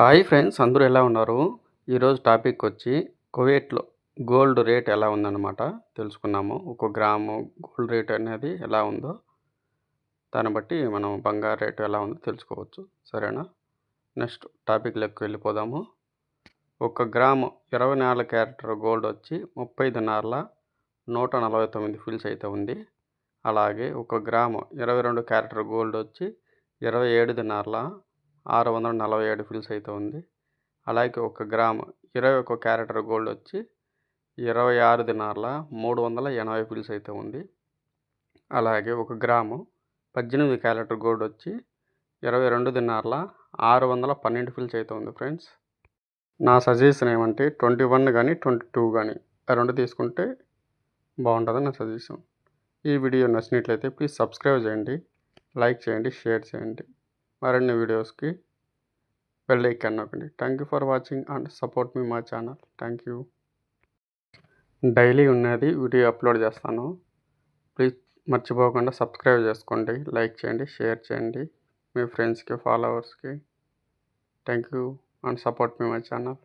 Hi friends అందరూ ఎలా ఉన్నారు? ఈరోజు టాపిక్ వచ్చి కువైట్లో గోల్డ్ రేట్ ఎలా ఉందన్నమాట తెలుసుకున్నాము ఒక గ్రాము గోల్డ్ రేట్ అనేది ఎలా ఉందో దాన్ని బట్టి మనం బంగారు రేటు ఎలా ఉందో తెలుసుకోవచ్చు. సరేనా? నెక్స్ట్ టాపిక్ లెక్క వెళ్ళిపోదాము. ఒక గ్రాము ఇరవై నాలుగు క్యారెక్టర్ గోల్డ్ వచ్చి ముప్పై దినార్ల నూట నలభై తొమ్మిది ఫిల్స్ అయితే ఉంది. అలాగే ఒక గ్రాము ఇరవై రెండు క్యారెక్టర్ గోల్డ్ వచ్చి ఇరవై ఏడు దినార్ల ఆరు వందల నలభై ఏడు ఫిల్స్ అయితే ఉంది. అలాగే ఒక గ్రాము ఇరవై ఒక క్యారెక్టర్ గోల్డ్ వచ్చి ఇరవై ఆరు దినార్ల మూడు వందల ఎనభై ఫిల్స్ అయితే ఉంది. అలాగే ఒక గ్రాము పద్దెనిమిది క్యారెక్టర్ గోల్డ్ వచ్చి ఇరవై రెండు దినార్ల ఆరు వందల పన్నెండు ఫిల్స్ అయితే ఉంది ఫ్రెండ్స్. నా సజెషన్ ఏమంటే ట్వంటీ వన్ కానీ ట్వంటీ టూ కానీ రెండు తీసుకుంటే బాగుంటుంది నా సజెషన్. ఈ వీడియో నచ్చినట్లయితే ప్లీజ్ సబ్స్క్రైబ్ చేయండి లైక్ చేయండి షేర్ చేయండి. మరిన్ని వీడియోస్కి బెల్ ఐకాన్ నొక్కండి. Thank you for watching and support మీ మా ఛానల్. థ్యాంక్ యూ డైలీ ఉన్నది వీడియో అప్లోడ్ చేస్తాను. ప్లీజ్ మర్చిపోకుండా సబ్స్క్రైబ్ చేసుకోండి. లైక్ చేయండి షేర్ చేయండి. మీ ఫ్రెండ్స్కి ఫాలోవర్స్కి. థ్యాంక్ యూ అండ్ సపోర్ట్ మీ మై ఛానల్.